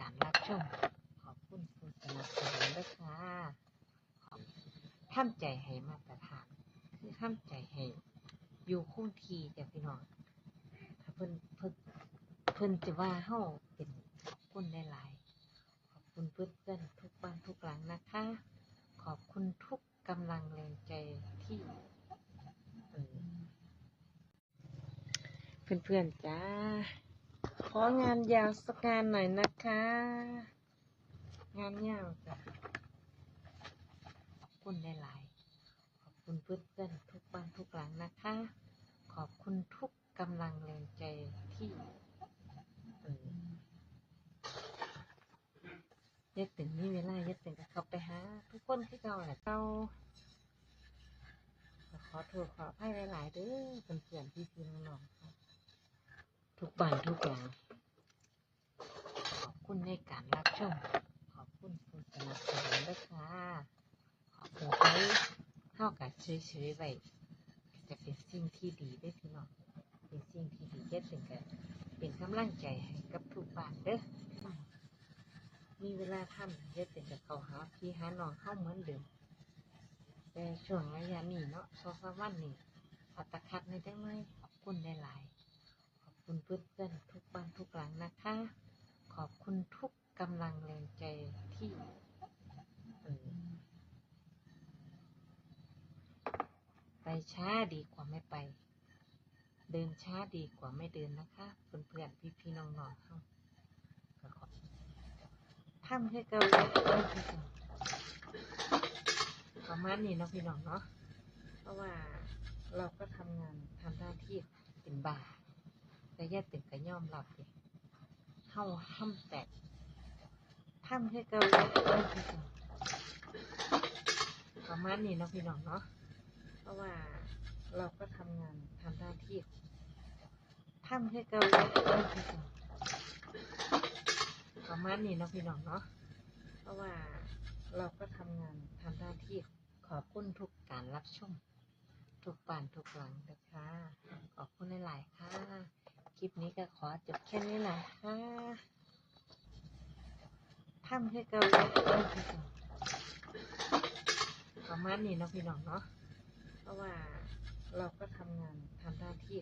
การรับชม ขอบคุณผู้สนับสนุนด้วยค่ะขอบทำใจให้มาตรฐานคือทำใจให้อยู่คงทีจ้ะพี่น้องถ้าเพิ่นเพิ่นเพิ่นจะว่าเฮาเป็นขอบคุณหลายๆขอบคุณเพื่อนๆทุกบ้านทุกหลังนะคะ ขอบคุณทุกกำลังแรงใจที่เออเพื่อนๆจ้า ของานยาวสักงานหน่อยนะคะ งานยาวจ้ะคุณหลายๆขอบคุณเพื่อนๆทุกบ้านทุกหลังนะคะ ขอบคุณทุกกำลังแรงใจที่เออยดถึงนี่เวลายดถึงก็เข้าไปหาทุกคนที่เก่าแหละเก่าขอโทษขออภัยหลาย ๆ เด้อเพื่อนๆพี่ๆน้องๆทุกบ้านทุกหลัง คุณในการรับชม ขอบคุณผู้สนับสนุนด้วยค่ะขอบคุณไปเข้ากับเฉยๆไว้จะเป็นสิ่งที่ดีได้พี่น้องเป็นสิ่งที่ดีเยดถึงกันเป็นกำลังใจให้กับทุกบ้านเด้อมีเวลาทำเฮ็ดเป็นกับเขาหาพี่หาน้องเข้าเหมือนเดิมแต่ช่วงระยะนี้เนาะสองสามวันนี้อัตคัดในจังเลยขอบคุณหลายๆขอบคุณเพื่อนๆทุกบ้านทุกหลังนะคะ ขอบคุณทุกกำลังแรงใจที่ไปช้าดีกว่าไม่ไป เดินช้าดีกว่าไม่เดินนะคะเพื่อนๆพี่ๆน้องๆเข้าก็ขอบทำให้เกาประมาณนี้เนาะพี่น้องเนาะเพราะว่าเราก็ทำงานทำหน้าที่เป็นบาแต่แยกตึงก็ยอมรับเลย เฮาห้ำแตกทำให้เกาประมาณนี้เนาะพี่น้องเนาะ เพราะว่าเราก็ทำงานทำหน้าที่ทำให้เกาประมาณนี้เนาะพี่น้องเนาะ เพราะว่าเราก็ทำงานทำหน้าที่ขอบคุณทุกการรับชม ทุกป่านทุกหลังนะคะขอบคุณหลายๆค่ะ คลิปนี้ก็ขอจบแค่นี้แหละคะทำให้เกาประมาณนี้นะพี่น้องเนาะ เพราะว่าเราก็ทำงานทำหน้าที่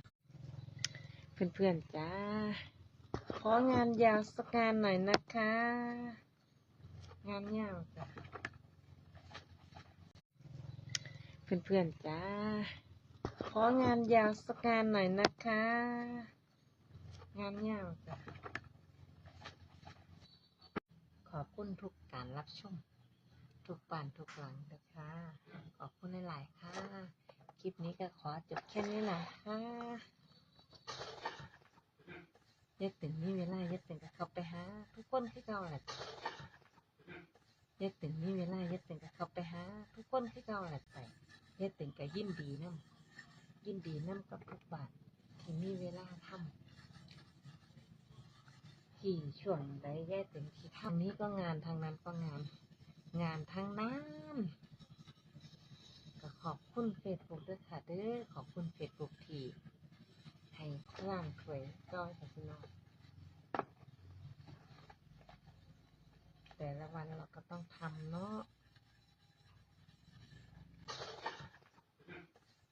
เพื่อนๆจ้า ของานยาวสักงานหน่อยนะคะ งานยาวจ้ะเพื่อนๆจ้า ของานยาวสักงานหน่อยนะคะ งานยาวจ้ะขอบคุณทุกการรับชม ทุกป่านทุกหลังนะคะขอบคุณหลายๆค่ะ คลิปนี้ก็ขอจบแค่นี้แหละค่ะยดถึงมีเวลายดถึงก็เข้าไปหา ทุกคนที่เก่าแหละยดถึงมีเวลายดถึงก็เข้าไปหา ทุกคนที่เก่าแหละไปยดถึงก็ยินดีน้ำยินดีน้ำกับทุกบาทที่มีเวลาทำ ที่ช่วงใดแย่ถึงที่ทำนี้ก็งานทางนั้นก็งาน งานทางนั้นก็ขอบคุณเฟซบุ๊กด้วยค่ะเด้อขอบคุณเฟซบุ๊กที่ให้ร่างถวยก้อยกับพี่น้องแต่ละวันเราก็ต้องทำเนาะ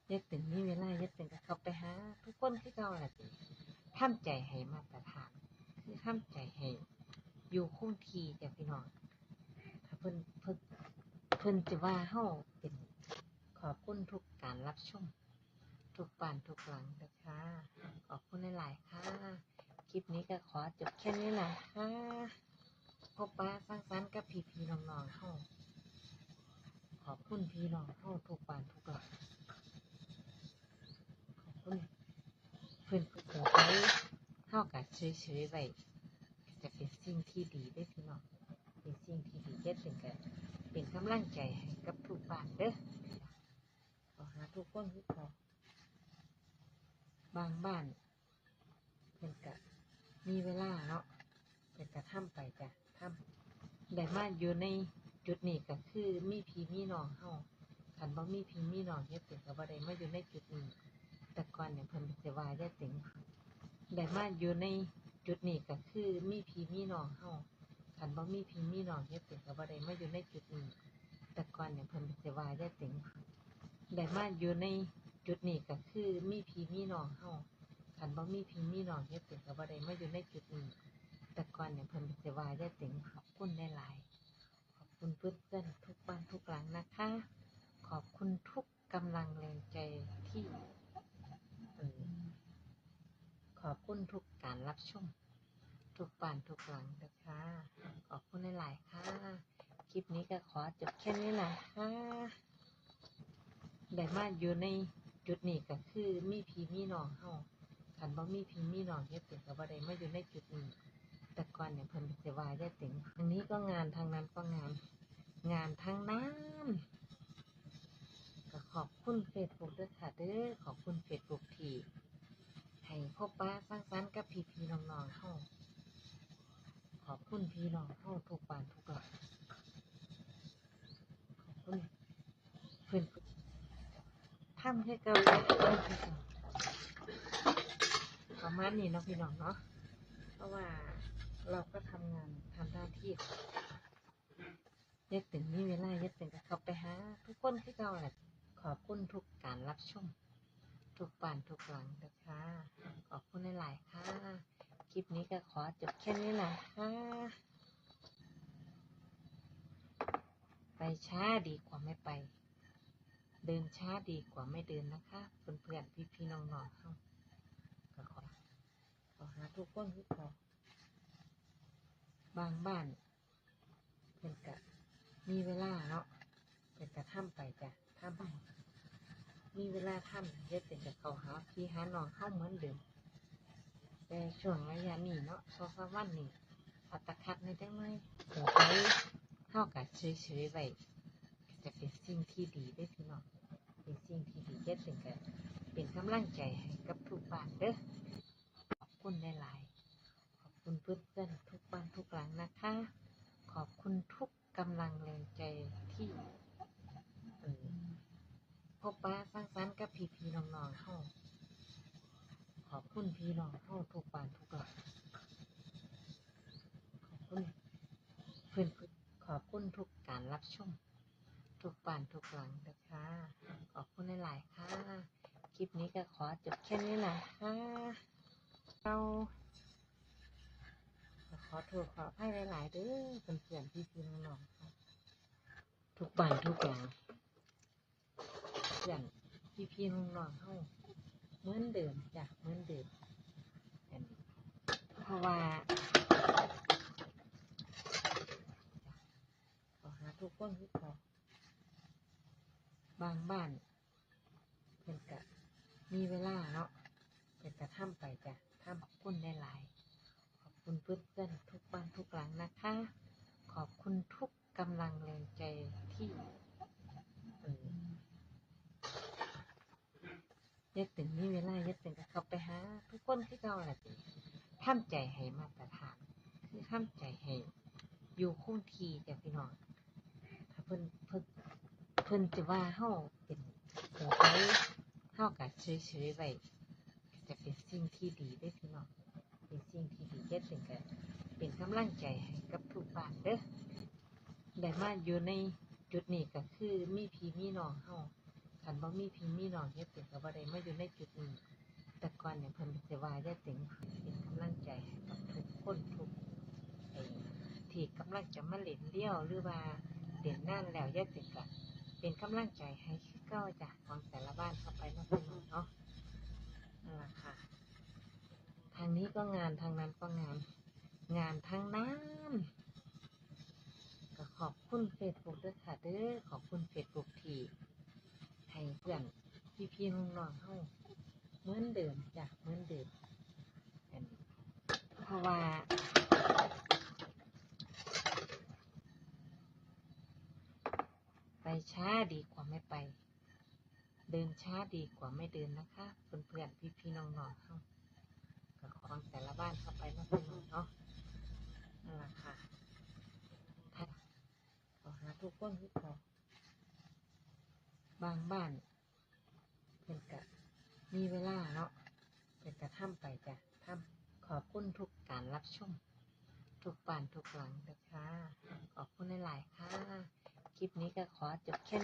ยดถึงมีเวลายดถึงก็เข้าไปหาทุกคนที่เก่าแหละทำใจให้มาตรฐาน คือทำใจให้อยู่คงทีจ้ะพี่น้องถ้าเพิ่นเพิ่นเพิ่นจะว่าเฮาเป็นขอบคุณทุกการรับชมทุกป่านทุกหลังนะคะขอบคุณหลายๆค่ะ คลิปนี้ก็ขอจบแค่นี้แหละค่ะพบปะสร้างสรรค์กับพี่พี่ๆน้องๆเฮาขอบคุณพี่น้องเฮาทุกป่านทุกหลังขอบคุณเพื่อน เพื่อนไปเฮากับเฉยๆไว้จะเป็นสิ่งที่ดีได้พี่น้องเป็นสิ่งที่ดีเย็ดเป็นกันเป็นกำลังใจให้กับทุกบ้านเด้อขอหาทุกคนที่เขาบางบ้านเป็นกะมีเวลาเนาะเป็นกะทำไปจ้ะทำได้มาอยู่ในจุดนี้ก็คือมีพี่มีน้องเฮาคันบ่มีพี่มีน้องเฮ็ดถึงก็บ่ได้มาอยู่ในจุดนี้แต่ก่อนเนี่ยเพิ่นสิว่าได้ถึง ได้มาอยู่ในจุดนี้ก็คือมีพีมีน้องเฮาคันบ่มีพีมีน้องยายติ๋งก็บ่ได้มาอยู่ในจุดนี้ แต่ก่อนเนี่ยเพิ่นสิว่ายายติ๋งได้มาอยู่ในจุดนี้ก็คือมีพีมีน้องเฮาคันบ่มีพีมีน้องยายติ๋งก็บ่ได้มาอยู่ในจุดนี้ แต่ก่อนเนี่ยเพิ่นสิว่ายายติ๋งขอบคุณหลายๆขอบคุณเพื่อนๆทุกบ้านทุกหลังนะคะ ขอบคุณทุกกำลังแรงใจที่เออขอบ คุณทุกการรับชม ทุกบ้านทุกหลังนะคะขอบคุณหลายๆค่ะ คลิปนี้ก็ขอจบแค่นี้แหละค่ะได้มาอยู่ในจุดนี้ก็คือมีพีมีน้องเฮาคันบ่มีพีมีน้องยายติ๋งก็บ่ได้มาอยู่ในจุดนี้ แต่ก่อนเนี่ยเพิ่นสิว่ายายติ๋งอันนี้ก็งานทางนั้นก็งาน งานทางนั้นก็ขอบคุณเฟซบุ๊กด้วยค่ะเด้อขอบคุณเฟซบุ๊กที่ ให้พบป้าสร้างสรรค์กับพี่พี่น้องๆเฮาขอบคุณพี่น้องเฮาทุกบ้านทุกหลังขอบคุณเพื่อนทำให้เก่าเลยเพื่อนพี่น้องประมาณนี้เนาะพี่น้องเนาะเพราะว่าเราก็ทำงานทำหน้าที่ยายตึงมีเวลายายตึงก็เข้าไปหาทุกคนที่เก่าแหละขอบคุณทุกการรับชม ทุกบ้านทุกหลังนะคะขอบคุณหลายๆค่ะ คลิปนี้ก็ขอจบแค่นี้แหละค่ะไปช้าดีกว่าไม่ไป เดินช้าดีกว่าไม่เดินนะคะ เพื่อนๆพี่ๆน้องๆเฮาก็ขอขอหาทุกคนที่ขอบางบ้านเพิ่นกะมีเวลาเนาะเพิ่นกะทำไปจ้ะทำไป มีเวลาทำเฮ็ดเป็นกะเขาหาพี่หาน้องเข้าเหมือนเดิม แต่ช่วงระยะนี้เนาะสองสามวันนี้อัตคัดในจังเลยหัวไปเข้ากับเฉยๆไว้ก็จะเป็นสิ่งที่ดีได้พี่น้องเป็นสิ่งที่ดีเฮ็ดเป็นกะเป็นกำลังใจให้กับทุกบ้านเด้อขอบคุณหลายๆขอบคุณเพื่อนๆทุกบ้านทุกหลังนะคะ ขอบคุณทุกกำลังแรงใจที่ พบป้าสร้างสรรค์กับพี่พี่ๆน้องๆเฮาขอบคุณพี่น้องเฮาทุกบ้านทุกหลังขอบคุณเพื่อนขอบคุณทุกการรับชมทุกบ้านทุกหลังนะคะขอบคุณหลายๆค่ะคลิปนี้ก็ขอจบแค่นี้แหละค่ะเราขอโทษขอให้หลายๆเด้อเพื่อนๆพี่ๆน้องๆทุกบ้านทุกหลัง พื่อนพี่ๆน้องๆเฮาเหมือนเดิมจ้ะเหมือนเดิมอันนี้เพราะว่าขอหาทุกคนทุกคนบางบ้านเพิ่นกะมีเวลาเนาะเพิ่นกะทำไปจ้ะทำขอบคุณหลายขอบคุณเพื่อนๆทุกบ้านทุกหลังนะคะ ขอบคุณทุกกำลังแรงใจที่เออยายตึงมีเวลายายตึงก็เข้าไปหาทุกคนที่เก่าแหละทำใจให้มาตรฐาน คือทำใจให้ อยู่คงทีจ้ะพี่น้องถ้าเพิ่นเพิ่นเพิ่นจะว่าเฮาเป็นหัวไปเฮาก็เฉยๆไว้จะเป็นสิ่งที่ดีได้พี่น้องเป็นสิ่งที่ดีเฮ็ดเป็นกันเป็นกำลังใจให้กับทุกบ้านเด้อได้มาอยู่ในจุดนี้ก็คือมีพี่มีน้องเฮาคันบ่มีพี่มีน้องเฮ็ดเป็นก็บ่ได้มาอยู่ในจุดนี้แต่ก่อนเนี่ยเพิ่นสิว่ายายติ๋งเป็นกำลังใจให้กับทุกคนทุกไอ้ ที่กำลังจะมาเล่นเลี้ยวหรือว่าเล่นนานแล้วยายติ๋งก็เป็นกำลังใจให้คือเก่าจ้ะของแต่ละบ้านเข้าไปนาะพี่น้องเนาะนั่นล่ะค่ะ ทางนี้ก็งานทางนั้นก็งาน งานทางนั้นก็ขอบคุณเฟซบุ๊กด้วยค่ะเด้อขอบคุณเฟซบุ๊กที่ให้เพื่อนพี่พี่ๆน้องๆเฮาเหมือนเดิมจ้ะเหมือนเดิมอันเพราะว่า ไป ช้าดีกว่าไม่ไป เดินช้าดีกว่าไม่เดินนะคะเพื่อนๆพี่พี่น้องๆเฮากับของแต่ละบ้านเข้าไปนาะพี่น้องเนาะนั่นแหละค่ะถ้าขอหาทุกคนทุกคนบางบ้านเพิ่นกะมีเวลาเนาะเพิ่นกะทำไปจ้ะทำขอบคุณทุกการรับชมทุกบ้านทุกหลังนะคะ ขอบคุณหลายๆค่ะ ลิปนี้ก็ขอจบแค่